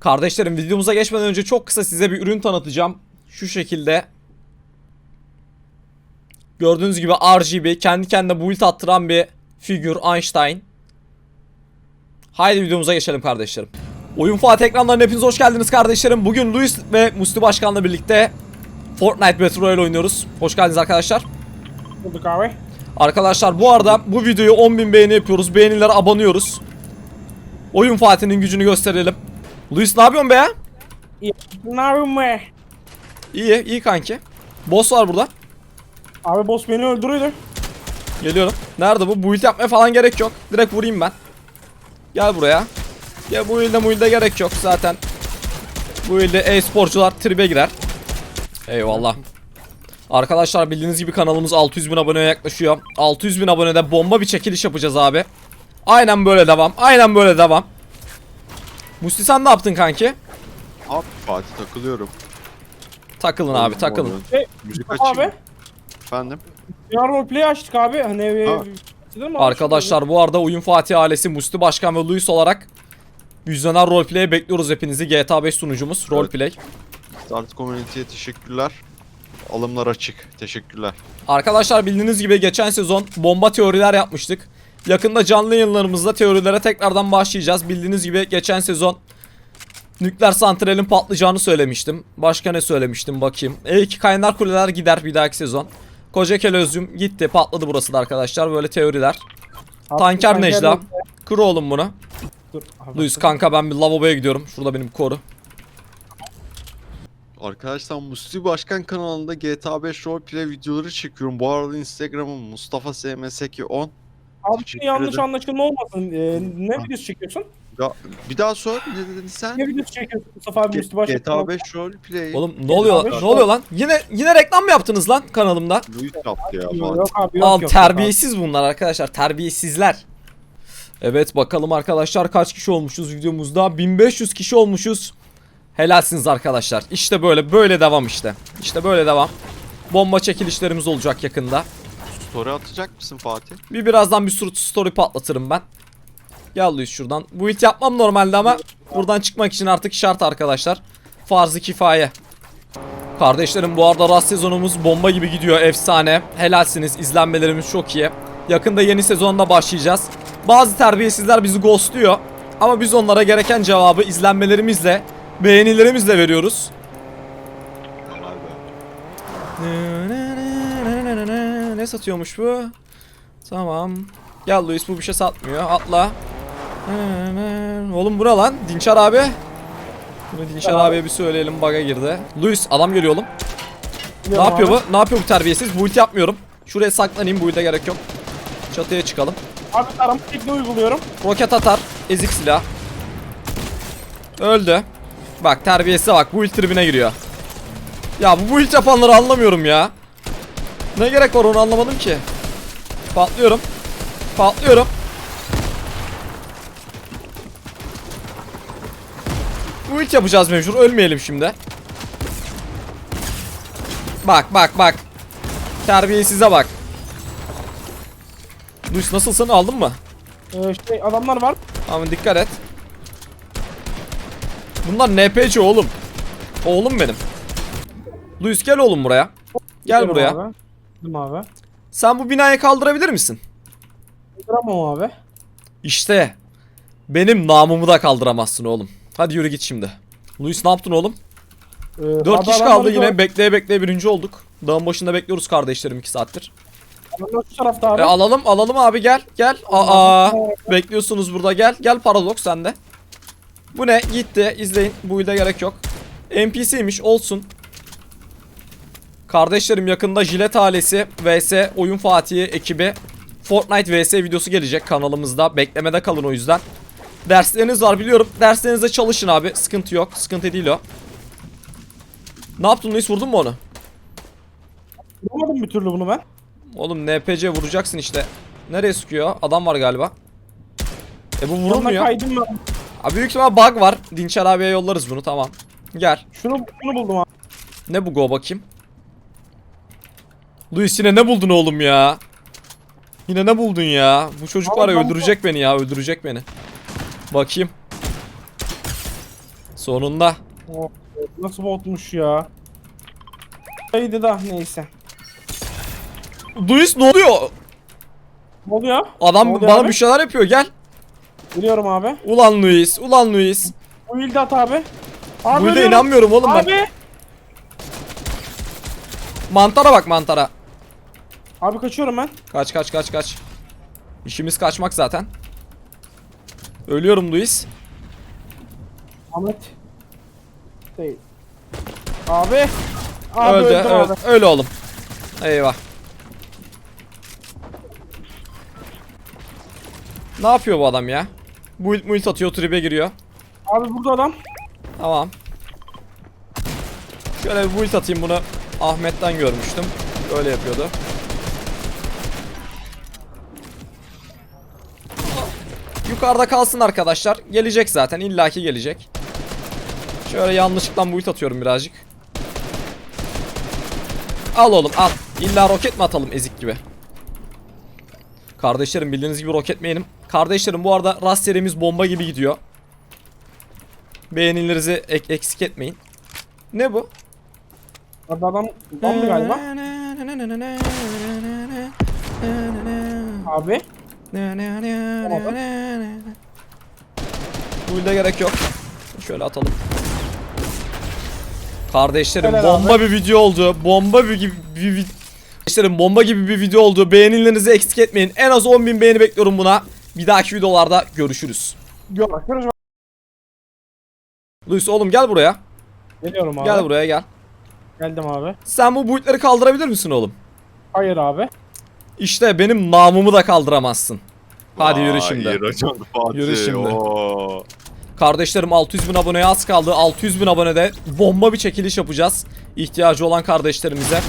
Kardeşlerim videomuza geçmeden önce çok kısa size bir ürün tanıtacağım. Şu şekilde. Gördüğünüz gibi RGB kendi kendine build attıran bir figür Einstein. Haydi videomuza geçelim kardeşlerim. Oyun Fatih ekranlarına hepiniz hoş geldiniz kardeşlerim. Bugün Luis ve Musti Başkan'la birlikte Fortnite Battle Royale oynuyoruz. Hoş geldiniz arkadaşlar. Bulduk abi. Arkadaşlar bu arada bu videoyu 10.000 beğeni yapıyoruz. Beğenilere abanıyoruz. Oyun Fatih'in gücünü gösterelim. Luis ne yapıyorsun be be? İyi, iyi kanki. Boss var burada. Abi boss beni öldürüyordu. Geliyorum. Nerede bu? Build yapmaya falan gerek yok. Direkt vurayım ben. Gel buraya. Ya bu ilde bu ilde gerek yok zaten. Bu ilde e-sporcular tribe girer. Eyvallah. Arkadaşlar bildiğiniz gibi kanalımız 600 bin aboneye yaklaşıyor. 600 bin abonede bomba bir çekiliş yapacağız abi. Aynen böyle devam. Aynen böyle devam. Musti sen ne yaptın kanki? Abi Fatih takılıyorum. Takılın abi takılın. Hey, Müzik açayım. abi. Efendim? Ya roleplay açtık abi. Hani ev Ha. Abi? Arkadaşlar bu arada Oyun Fatih ailesi Musti Başkan ve Luis olarak Vizyoner Roleplay'e bekliyoruz hepinizi. GTA 5 sunucumuz Roleplay. Start Community'ye teşekkürler. Alımlar açık. Teşekkürler. Arkadaşlar bildiğiniz gibi geçen sezon bomba teoriler yapmıştık. Yakında canlı yayınlarımızda teorilere tekrardan başlayacağız. Bildiğiniz gibi geçen sezon nükleer santralin patlayacağını söylemiştim. Başka ne söylemiştim bakayım. E2 kaynar kuleler gider bir dahaki sezon. Koca Kelözüm gitti patladı burası da arkadaşlar böyle teoriler. Abi, Tanker Necla. Kır oğlum bunu. Dur. Luis kanka ben bir lavaboya gidiyorum. Şurada benim koru. Arkadaşlar Musti Başkan kanalında GTA 5 roleplay videoları çekiyorum. Bu arada Instagram'ım Mustafa SMSK 10. Abi şimdi yanlış ederim. anlaşılma olmasın. Ee, ne Ha. videosu çekiyorsun? Ya, bir daha sor. Ne dedin sen? Ne videosu çekiyorsun Mustafa abi Mustafa? GTA 5 roleplay. Oğlum ne oluyor? abi, Ne oluyor lan? Yine yine reklam mı yaptınız lan kanalımda? Luis yaptı ya. Yok, yok abi yok Al yok. terbiyesiz bunlar arkadaşlar. Terbiyesizler. Evet bakalım arkadaşlar kaç kişi olmuşuz videomuzda? 1500 kişi olmuşuz. Helalsiniz arkadaşlar. İşte böyle böyle devam işte. İşte böyle devam. Bomba çekilişlerimiz olacak yakında. Story atacak mısın Fatih? Bir birazdan bir sürü story patlatırım ben. Gel Luis şuradan. Bu it yapmam normalde ama buradan çıkmak için artık şart arkadaşlar. Farzı kifaye. Kardeşlerim bu arada rast sezonumuz bomba gibi gidiyor efsane. Helalsiniz izlenmelerimiz çok iyi. Yakında yeni sezonda başlayacağız. Bazı terbiyesizler bizi ghostluyor. Ama biz onlara gereken cevabı izlenmelerimizle, beğenilerimizle veriyoruz. Ne satıyormuş bu? Tamam. Gel Luis bu bir şey satmıyor. Atla. Oğlum bura lan. Dinçer abi. Bunu Dinçer Tamam. abiye bir söyleyelim bug'a girdi. Luis adam geliyor oğlum. Ne Biliyorum yapıyor bu? Ne yapıyor bu terbiyesiz? Bu ulti yapmıyorum. Şuraya saklanayım bu ulti gerek yok. Çatıya çıkalım. Abi tarama tekniği uyguluyorum. Roket atar. Ezik silah. Öldü. Bak terbiyesize bak. Bu ult tribine giriyor. Ya bu build yapanları anlamıyorum ya. Ne gerek var onu anlamadım ki. Patlıyorum. Patlıyorum. Build yapacağız mecbur. Ölmeyelim şimdi. Bak bak bak. Terbiyesize bak. Luis nasılsın aldın mı? Ee, şey adamlar var. Aman dikkat et. Bunlar NPC oğlum. Oğlum benim. Luis gel oğlum buraya. Gel buraya. Abi. Gittim abi. Sen bu binayı kaldırabilir misin? Duramam abi. İşte. Benim namımı da kaldıramazsın oğlum. Hadi yürü git şimdi. Luis ne yaptın oğlum? Ee, 4 abi kişi kaldı yine gör- bekleye bekleye birinci olduk. Dağın başında bekliyoruz kardeşlerim 2 saattir. Adamlar şu tarafta abi. E alalım alalım abi gel gel. Aa bekliyorsunuz burada gel. Gel Paradox sen de. Bu ne? Gitti. İzleyin. Bu ilde gerek yok. NPC'ymiş olsun. Kardeşlerim yakında Jilet ailesi vs Oyun Fatih'i ekibi Fortnite vs videosu gelecek kanalımızda. Beklemede kalın o yüzden. Dersleriniz var biliyorum. Derslerinizde çalışın abi. Sıkıntı yok. Sıkıntı değil o. Ne yaptın Luis vurdun mu onu? Vuramadım bir türlü bunu ben. Oğlum NPC vuracaksın işte. Nereye sıkıyor? Adam var galiba. E bu vurulmuyor. kaydım ben. Abi büyük ihtimal bug var. Dinçer abiye yollarız bunu tamam. Gel. Şunu, şunu buldum abi. Ne bu go bakayım. Luis yine ne buldun oğlum ya? Yine ne buldun ya? Bu çocuk var ya ben- öldürecek beni ya öldürecek beni. Bakayım. Sonunda. Nasıl botmuş ya. İyiydi da neyse. Luis ne oluyor? Ne oluyor? Adam Ne oluyor bana abi? bir şeyler yapıyor gel. Biliyorum abi. Ulan Luis, ulan Luis. Bu ildi at abi. Abi Burada ölüyorum. inanmıyorum oğlum ben. Abi. Mantara bak mantara. Abi kaçıyorum ben. Kaç kaç kaç kaç. İşimiz kaçmak zaten. Ölüyorum Luis. Ahmet. Değil. Abi. Abi Öldü, öldü. abi. Öyle oğlum. Eyvah. Ne yapıyor bu adam ya? Build build atıyor, tribe giriyor. Abi burada adam. Tamam. Şöyle bir build atayım bunu. Ahmet'ten görmüştüm. Öyle yapıyordu. Yukarıda kalsın arkadaşlar. Gelecek zaten. illaki gelecek. Şöyle yanlışlıkla build atıyorum birazcık. Al oğlum al. İlla roket mi atalım ezik gibi. Kardeşlerim bildiğiniz gibi roket main'im. Kardeşlerim bu arada rast serimiz bomba gibi gidiyor. Beğenilerinizi ek- eksik etmeyin. Ne bu? Abi adam bomba galiba. Abi. Build'e gerek yok. Şöyle atalım. Kardeşlerim Helal bomba bir video oldu. Bomba bir gibi bir Kardeşlerim bomba gibi bir video oldu. Beğenilerinizi eksik etmeyin. En az 10.000 beğeni bekliyorum buna. Bir dahaki videolarda görüşürüz. Görüşürüz. Luis oğlum gel buraya. Geliyorum abi. Gel buraya gel. Geldim abi. Sen bu build'leri kaldırabilir misin oğlum? Hayır abi. İşte benim namımı da kaldıramazsın. Hadi yürü şimdi. racon Fatih. Yürü şimdi. Oo. Kardeşlerim 600 bin aboneye az kaldı. 600 bin abonede bomba bir çekiliş yapacağız. İhtiyacı olan kardeşlerimize.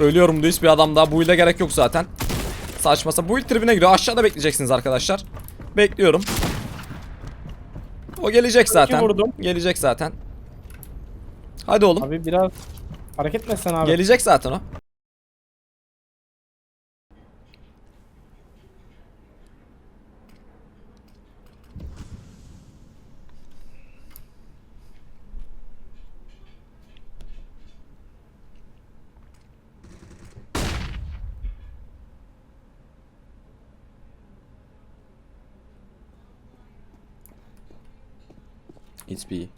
Ölüyorum Luis bir adam daha. Bu ile gerek yok zaten. Saçmasa. Bu tribine giriyor. Aşağıda bekleyeceksiniz arkadaşlar. Bekliyorum. O gelecek zaten. vurdum. Gelecek zaten. Hadi oğlum. Abi biraz hareket etsen abi? Gelecek zaten o. It's B.